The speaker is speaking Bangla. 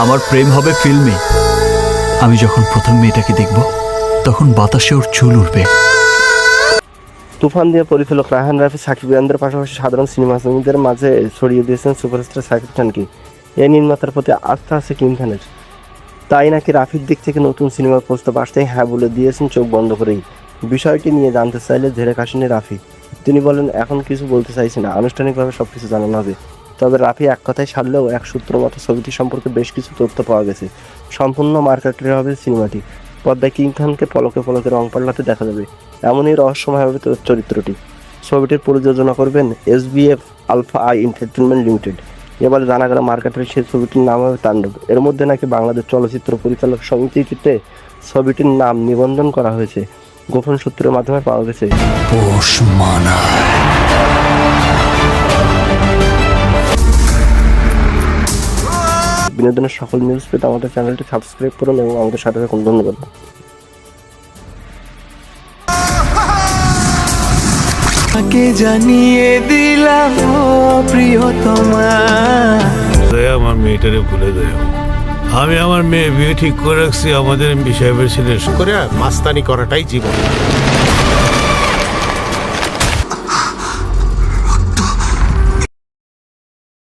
আমার প্রেম হবে ফিল্মে। আমি যখন প্রথম মেয়েটাকে দেখব, তখন বাতাসে ওর চুল উঠবে। তুফান দিয়ে পরিচালক রায়হান রাফি, সাকিব ইয়ানদের পাশাপাশি সাধারণ সিনেমা প্রেমীদের মাঝে ছড়িয়ে দিয়েছেন সুপারস্টার সাকিব খানকে। এই নির্মাতার প্রতি আস্থা আছে কিং খানের। তাই নাকি রাফির দিক থেকে নতুন সিনেমার প্রস্তাব আসতেই হ্যাঁ বলে দিয়েছেন চোখ বন্ধ করেই। বিষয়টি নিয়ে জানতে চাইলে ঝেড়ে কাশিনি রাফি। তিনি বলেন, এখন কিছু বলতে চাইছি না। আনুষ্ঠানিকভাবে সব কিছু জানানো হবে। তবে রাফি এক কথায় সারলেও এক সূত্র মতো ছবিটি সম্পর্কে বেশ কিছু তথ্য পাওয়া গেছে। সম্পূর্ণ মার্কেটের হবে সিনেমাটি। পর্দায় কিং খানকে পলকে পলকে রং পাল্টাতে দেখা যাবে। এমনই রহস্যময় হবে চরিত্রটি। ছবিটির প্রযোজনা করবেন S VF alpha I entertainment limited. এবার জানা গেল মার্কেটের সেই ছবিটির নাম হবে তাণ্ডব। এর মধ্যে নাকি বাংলাদেশ চলচ্চিত্র পরিচালক সমিতিতে ছবিটির নাম নিবন্ধন করা হয়েছে। গোপন সূত্রের মাধ্যমে পাওয়া গেছে। বিনোদনের সকল নিউজ পেতে আমাদের চ্যানেলটি সাবস্ক্রাইব করুন এবং আমাদের সাথে থাকুন। ধন্যবাদ। তাকে জানিয়ে দিলাম প্রিয় তোমার দয়া আমার মেয়েটারে ভুলে দেয় আমি আমার মেয়ে বিয়ে ঠিক করে রাখছি আমাদের বিষয় ছেলে। করে মাস্তানি করাটাই জীবন।